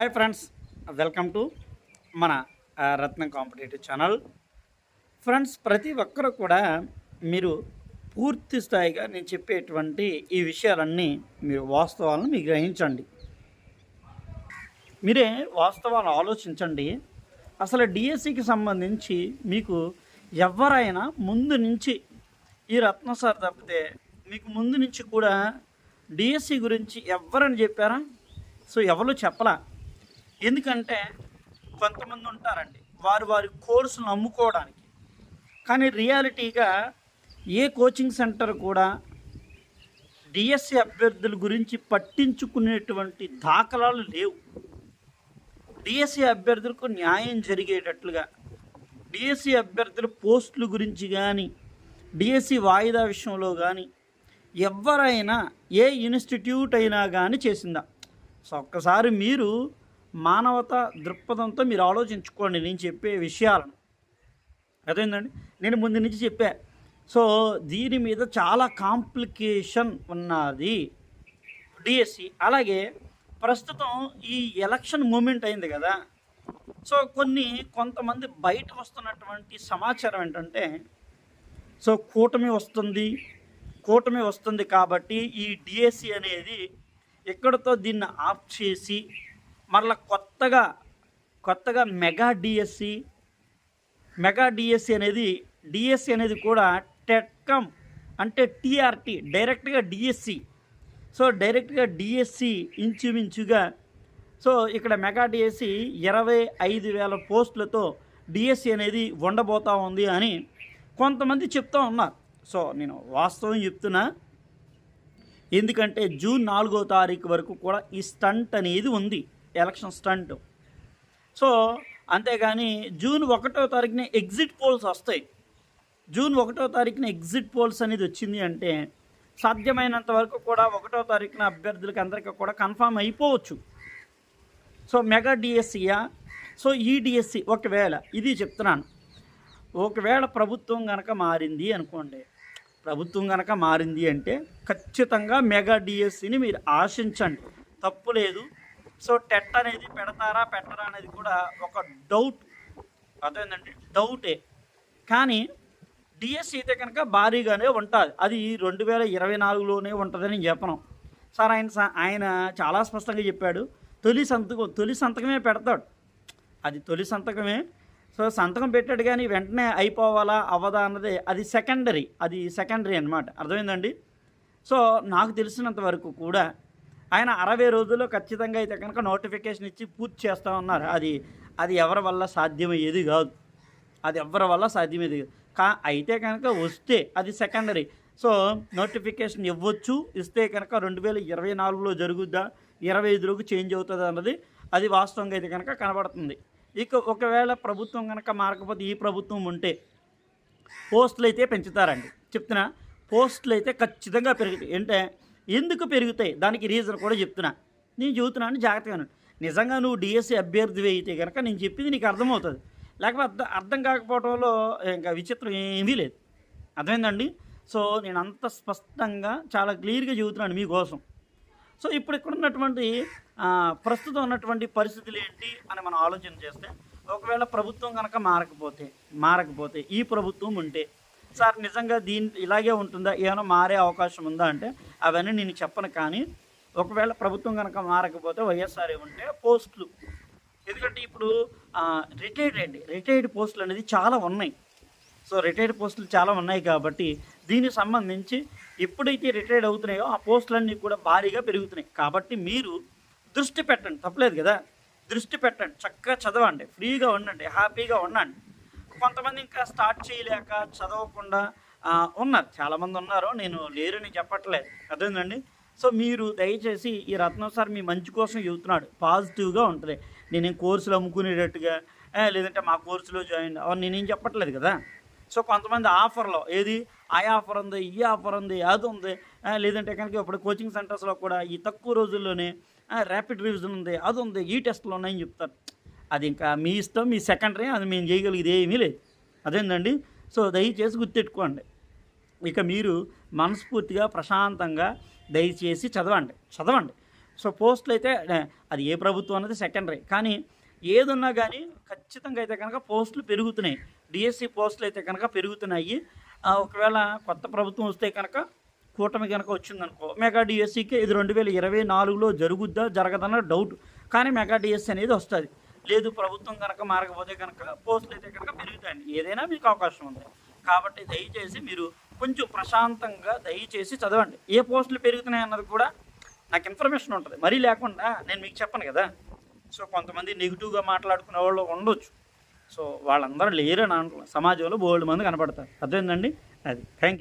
Hi friends welcome to మన రత్నం competitive channel. Friends ప్రతి ఒక్కరు కూడా మీరు పూర్తి స్థాయిగా నేను చెప్పేటువంటి ఈ విషయాలన్నీ మీరు వాస్తవాలను మీరు గ్రహించండి. మీరే వాస్తవాలు ఆలోచించండి. అసలు డిఎస్సికి సంబంధించి మీకు ఎవరైనా ముందు నుంచి ఈ రత్న సార్ తప్పితే మీకు ముందు నుంచి కూడా డిఎస్సి గురించి ఎవరని చెప్పారా? సో ఎవరు చెప్పలా? ఎందుకంటే కొంతమంది ఉంటారండి వారు వారి కోర్సును అమ్ముకోవడానికి. కానీ రియాలిటీగా ఏ కోచింగ్ సెంటర్ కూడా డిఎస్సి అభ్యర్థుల గురించి పట్టించుకునేటువంటి దాఖలాలు లేవు. డిఎస్సి అభ్యర్థులకు న్యాయం జరిగేటట్లుగా డిఎస్సి అభ్యర్థుల పోస్టుల గురించి కానీ డిఎస్సి వాయిదా విషయంలో కానీ ఎవరైనా ఏ ఇన్స్టిట్యూట్ అయినా కానీ చేసిందా. సో ఒక్కసారి మీరు మానవత దృక్పథంతో మీరు ఆలోచించుకోండి. నేను చెప్పే విషయాలను. అదేంటండి నేను ముందు నుంచి చెప్పా. సో దీని మీద చాలా కాంప్లికేషన్ ఉన్నది. డిఎస్సి. అలాగే ప్రస్తుతం ఈ ఎలక్షన్ మూమెంట్ అయింది కదా. సో కొన్ని కొంతమంది బయట వస్తున్నటువంటి సమాచారం ఏంటంటే సో కూటమి వస్తుంది. కూటమి వస్తుంది కాబట్టి ఈ డిఎస్సి అనేది ఎక్కడితో దీన్ని ఆఫ్ చేసి మరలా కొత్తగా కొత్తగా మెగా డిఎస్సి మెగా డిఎస్సి అనేది డిఎస్సి అనేది కూడా టెట్కమ్ అంటే టీఆర్టీ డైరెక్ట్గా డిఎస్సి సో డైరెక్ట్గా డిఎస్సి ఇంచుమించుగా సో ఇక్కడ మెగా డిఎస్సి ఇరవై ఐదు వేల పోస్టులతో డిఎస్సి అనేది ఉండబోతా ఉంది అని కొంతమంది చెప్తూ ఉన్నారు. సో నేను వాస్తవం చెప్తున్నా. ఎందుకంటే జూన్ నాలుగో తారీఖు వరకు కూడా ఈ స్టంట్ అనేది ఉంది. Election stunt. సో అంతేగాని జూన్ ఒకటో తారీఖున ఎగ్జిట్ పోల్స్ వస్తాయి. జూన్ ఒకటో తారీఖున ఎగ్జిట్ పోల్స్ అనేది వచ్చింది అంటే సాధ్యమైనంత వరకు కూడా ఒకటో తారీఖున అభ్యర్థులకి అందరికీ కూడా కన్ఫామ్ అయిపోవచ్చు. సో మెగా డిఎస్సియా సో ఈ డిఎస్సి ఒకవేళ ఇది చెప్తున్నాను. ఒకవేళ ప్రభుత్వం కనుక మారింది అనుకోండి ప్రభుత్వం కనుక మారింది అంటే ఖచ్చితంగా మెగా డిఎస్సిని మీరు ఆశించండి. తప్పు లేదు. సో టెట్ అనేది పెడతారా పెట్టరా అనేది కూడా ఒక డౌట్. అదేంటంటే డౌటే. కానీ డిఎస్సి అయితే కనుక భారీగానే ఉంటుంది. అది రెండు వేల ఇరవై నాలుగులోనే ఉంటుందని నేను చెప్పను. సార్ ఆయన ఆయన చాలా స్పష్టంగా చెప్పాడు. తొలి సంతకం తొలి సంతకమే పెడతాడు. అది తొలి సంతకమే. సో సంతకం పెట్టాడు కానీ వెంటనే అయిపోవాలా అవ్వదా అన్నది అది సెకండరీ. అది సెకండరీ అన్నమాట. అర్థమైందండి? సో నాకు తెలిసినంత వరకు కూడా ఆయన అరవై రోజుల్లో ఖచ్చితంగా అయితే కనుక నోటిఫికేషన్ ఇచ్చి పూర్తి చేస్తా ఉన్నారు. అది అది ఎవరి వల్ల సాధ్యమయ్యేది కాదు. అది ఎవరి వల్ల సాధ్యమయ్యేది కాదు. కా అయితే కనుక వస్తే అది సెకండరీ సో నోటిఫికేషన్ ఇవ్వచ్చు. ఇస్తే కనుక రెండు వేల ఇరవై నాలుగులో జరుగుద్దా? ఇరవై ఐదులోకి చేంజ్ అవుతుంది అన్నది అది వాస్తవంగా అయితే కనుక కనబడుతుంది. ఇక ఒకవేళ ప్రభుత్వం కనుక మారకపోతే ఈ ప్రభుత్వం ఉంటే పోస్టులు అయితే పెంచుతారండి. చెప్తున్నా పోస్టులు అయితే ఖచ్చితంగా పెరుగుతాయి అంటే ఎందుకు పెరుగుతాయి? దానికి రీజన్ కూడా చెప్తున్నా. నేను చెబుతున్నాను జాగ్రత్తగా నిజంగా నువ్వు డిఎస్సి అభ్యర్థివి అయితే కనుక నేను చెప్పింది నీకు అర్థమవుతుంది. లేకపోతే అర్థం అర్థం కాకపోవడంలో ఇంకా విచిత్రం ఏమీ లేదు. అర్థమైందండి? సో నేను అంత స్పష్టంగా చాలా క్లియర్గా చెబుతున్నాను మీకోసం సో ఇప్పుడు ఇక్కడ ఉన్నటువంటి ప్రస్తుతం ఉన్నటువంటి పరిస్థితులు ఏంటి అని మనం ఆలోచన చేస్తే ఒకవేళ ప్రభుత్వం కనుక మారకపోతే మారకపోతే ఈ ప్రభుత్వం ఉంటే సార్ నిజంగా దీని ఇలాగే ఉంటుందా? ఏమైనా మారే అవకాశం ఉందా? అంటే అవన్నీ నేను చెప్పను కానీ ఒకవేళ ప్రభుత్వం కనుక మారకపోతే వైఎస్ఆర్ ఉంటే పోస్టులు. ఎందుకంటే ఇప్పుడు రిటైర్డ్ అండి. రిటైర్డ్ పోస్టులు అనేది చాలా ఉన్నాయి. సో రిటైర్డ్ పోస్టులు చాలా ఉన్నాయి కాబట్టి దీనికి సంబంధించి ఎప్పుడైతే రిటైర్డ్ అవుతున్నాయో ఆ పోస్టులన్నీ కూడా భారీగా పెరుగుతున్నాయి. కాబట్టి మీరు దృష్టి పెట్టండి. తప్పలేదు కదా? దృష్టి పెట్టండి. చక్కగా చదవండి. ఫ్రీగా ఉండండి. హ్యాపీగా ఉండండి. కొంతమంది ఇంకా స్టార్ట్ చేయలేక చదవకుండా ఉన్నారు. చాలామంది ఉన్నారు నేను లేరని చెప్పట్లేదు. అదేందండి? సో మీరు దయచేసి ఈ రత్నం సార్ మీ మంచి కోసం చెబుతున్నాడు. పాజిటివ్గా ఉంటుంది. నేనేం కోర్సులు అమ్ముకునేటట్టుగా లేదంటే మా కోర్సులో జాయిన్ అవన్నీ నేనేం చెప్పట్లేదు కదా? సో కొంతమంది ఆఫర్లో ఏది? ఆ ఆఫర్ ఉంది ఈ ఆఫర్ ఉంది అది ఉంది లేదంటే కనుక ఇప్పుడు కోచింగ్ సెంటర్స్లో కూడా ఈ తక్కువ రోజుల్లోనే ర్యాపిడ్ రివిజన్ ఉంది అది ఉంది ఈ టెస్ట్లు ఉన్నాయని చెప్తారు. అది ఇంకా మీ ఇష్టం మీ సెకండరీ అది మేము చేయగలిగేది ఏమీ లేదు. అదేందండి? సో దయచేసి గుర్తెట్టుకోండి. ఇక మీరు మనస్ఫూర్తిగా ప్రశాంతంగా దయచేసి చదవండి. చదవండి. సో పోస్టులు అయితే అది ఏ ప్రభుత్వం అనేది సెకండరీ. కానీ ఏదున్నా కానీ ఖచ్చితంగా అయితే కనుక పోస్టులు పెరుగుతున్నాయి. డిఎస్సి పోస్టులు అయితే కనుక పెరుగుతున్నాయి. ఆ, ఒకవేళ కొత్త ప్రభుత్వం వస్తే కనుక కూటమి కనుక వచ్చిందనుకో మెగా డిఎస్సికి ఇది రెండు వేల ఇరవై నాలుగులో జరుగుద్దా జరగదన్న డౌట్. కానీ మెగా డిఎస్సి అనేది వస్తుంది. లేదు ప్రభుత్వం కనుక మారకపోతే కనుక పోస్టులు అయితే కనుక పెరుగుతాయండి. ఏదైనా మీకు అవకాశం ఉంది. కాబట్టి దయచేసి మీరు కొంచెం ప్రశాంతంగా దయచేసి చదవండి. ఏ పోస్టులు పెరుగుతున్నాయి అన్నది కూడా నాకు ఇన్ఫర్మేషన్ ఉంటుంది. మరీ లేకుండా నేను మీకు చెప్పను కదా. సో కొంతమంది నెగిటివ్గా మాట్లాడుకునే వాళ్ళు ఉండొచ్చు. సో వాళ్ళందరూ లేరని అంటున్నారు సమాజంలో బోల్డ్ మంది కనపడతారు. అర్థమైందండి? అది. Thank you